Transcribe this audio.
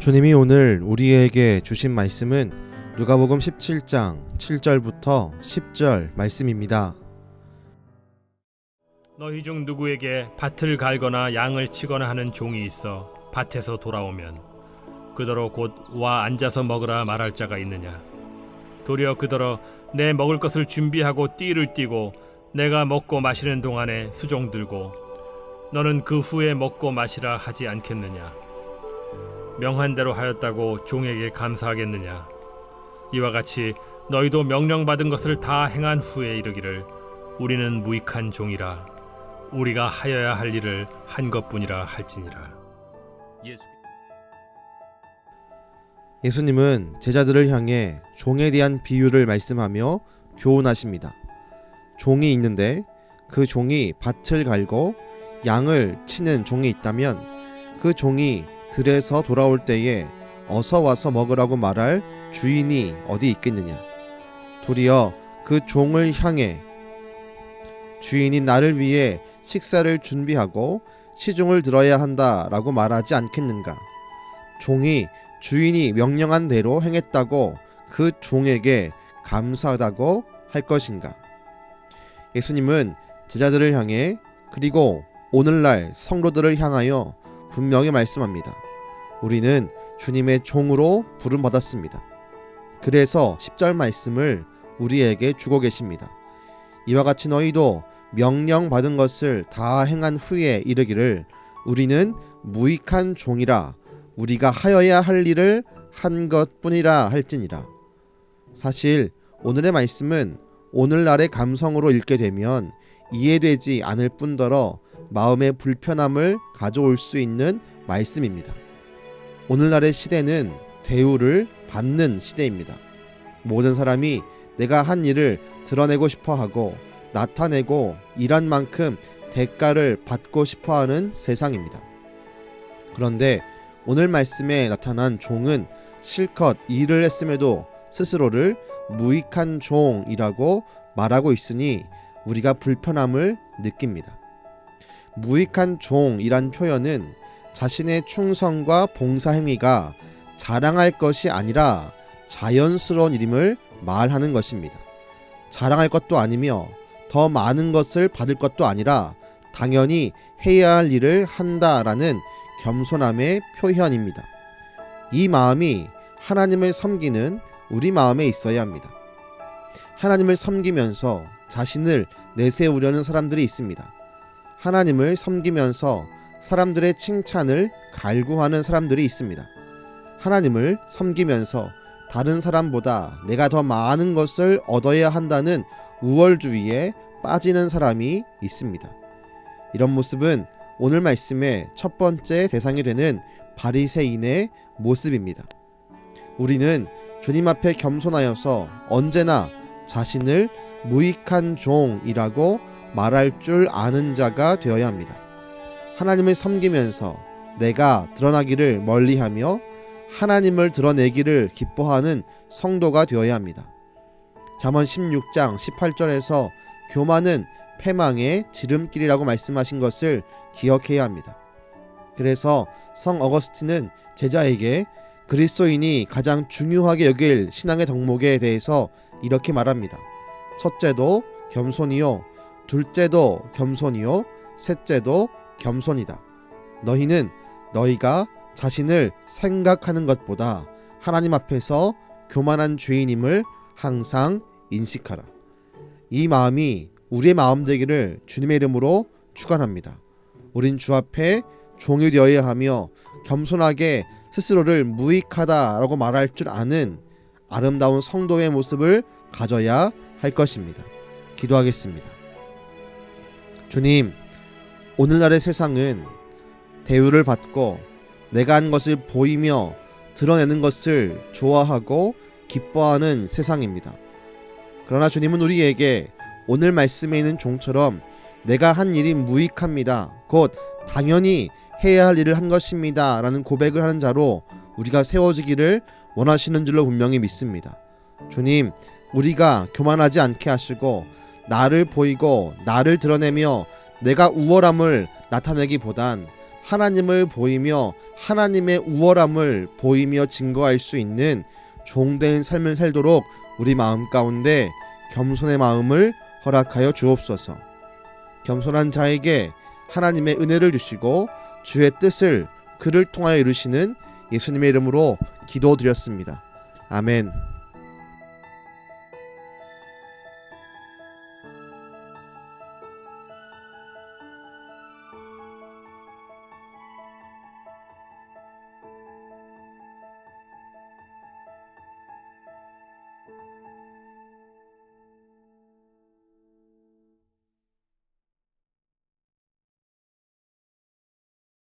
주님이 오늘 우리에게 주신 말씀은 누가복음 17장 7절부터 10절 말씀입니다. 너희 중 누구에게 밭을 갈거나 양을 치거나 하는 종이 있어 밭에서 돌아오면 그더러 곧 와 앉아서 먹으라 말할 자가 있느냐 도리어 그더러 내 먹을 것을 준비하고 띠를 띠고 내가 먹고 마시는 동안에 수종 들고 너는 그 후에 먹고 마시라 하지 않겠느냐 명한 대로 하였다고 종에게 감사하겠느냐 이와 같이 너희도 명령받은 것을 다 행한 후에 이르기를 우리는 무익한 종이라 우리가 하여야 할 일을 한 것뿐이라 할지니라. 예수님은 제자들을 향해 종에 대한 비유를 말씀하며 교훈하십니다. 종이 있는데 그 종이 밭을 갈고 양을 치는 종이 있다면 그 종이 들에서 돌아올 때에 어서 와서 먹으라고 말할 주인이 어디 있겠느냐. 도리어 그 종을 향해 주인이 나를 위해 식사를 준비하고 시중을 들어야 한다라고 말하지 않겠는가. 종이 주인이 명령한 대로 행했다고 그 종에게 감사하다고 할 것인가? 예수님은 제자들을 향해 그리고 오늘날 성도들을 향하여 분명히 말씀합니다. 우리는 주님의 종으로 부름 받았습니다. 그래서 10절 말씀을 우리에게 주고 계십니다. 이와 같이 너희도 명령 받은 것을 다 행한 후에 이르기를 우리는 무익한 종이라 우리가 하여야 할 일을 한 것뿐이라 할지니라. 사실 오늘의 말씀은 오늘날의 감성으로 읽게 되면 이해되지 않을 뿐더러 마음의 불편함을 가져올 수 있는 말씀입니다. 오늘날의 시대는 대우를 받는 시대입니다. 모든 사람이 내가 한 일을 드러내고 싶어 하고 나타내고 일한 만큼 대가를 받고 싶어 하는 세상입니다. 그런데 오늘 말씀에 나타난 종은 실컷 일을 했음에도 스스로를 무익한 종이라고 말하고 있으니 우리가 불편함을 느낍니다. 무익한 종이란 표현은 자신의 충성과 봉사 행위가 자랑할 것이 아니라 자연스러운 일임을 말하는 것입니다. 자랑할 것도 아니며 더 많은 것을 받을 것도 아니라 당연히 해야 할 일을 한다라는 겸손함의 표현입니다. 이 마음이 하나님을 섬기는 우리 마음에 있어야 합니다. 하나님을 섬기면서 자신을 내세우려는 사람들이 있습니다. 하나님을 섬기면서 사람들의 칭찬을 갈구하는 사람들이 있습니다. 하나님을 섬기면서 다른 사람보다 내가 더 많은 것을 얻어야 한다는 우월주의에 빠지는 사람이 있습니다. 이런 모습은 오늘 말씀의 첫 번째 대상이 되는 바리새인의 모습입니다. 우리는 주님 앞에 겸손하여서 언제나 자신을 무익한 종이라고 말할 줄 아는 자가 되어야 합니다. 하나님을 섬기면서 내가 드러나기를 멀리하며 하나님을 드러내기를 기뻐하는 성도가 되어야 합니다. 잠언 16장 18절에서 교만은 패망의 지름길이라고 말씀하신 것을 기억해야 합니다. 그래서 성 어거스틴은 제자에게 그리스도인이 가장 중요하게 여길 신앙의 덕목에 대해서 이렇게 말합니다. 첫째도 겸손이요, 둘째도 겸손이요, 셋째도 겸손이다. 너희는 너희가 자신을 생각하는 것보다 하나님 앞에서 교만한 죄인임을 항상 인식하라. 이 마음이 우리의 마음 되기를 주님의 이름으로 축원합니다. 우린 주 앞에 종이 되어야 하며 겸손하게 스스로를 무익하다라고 말할 줄 아는 아름다운 성도의 모습을 가져야 할 것입니다. 기도하겠습니다. 주님, 오늘날의 세상은 대우를 받고 내가 한 것을 보이며 드러내는 것을 좋아하고 기뻐하는 세상입니다. 그러나 주님은 우리에게 오늘 말씀에 있는 종처럼 내가 한 일이 무익합니다. 곧 당연히 해야 할 일을 한 것입니다. 라는 고백을 하는 자로 우리가 세워지기를 원하시는 줄로 분명히 믿습니다. 주님, 우리가 교만하지 않게 하시고 나를 보이고 나를 드러내며 내가 우월함을 나타내기보단 하나님을 보이며 하나님의 우월함을 보이며 증거할 수 있는 종된 삶을 살도록 우리 마음 가운데 겸손의 마음을 허락하여 주옵소서. 겸손한 자에게 하나님의 은혜를 주시고 주의 뜻을 그를 통하여 이루시는 예수님의 이름으로 기도드렸습니다. 아멘.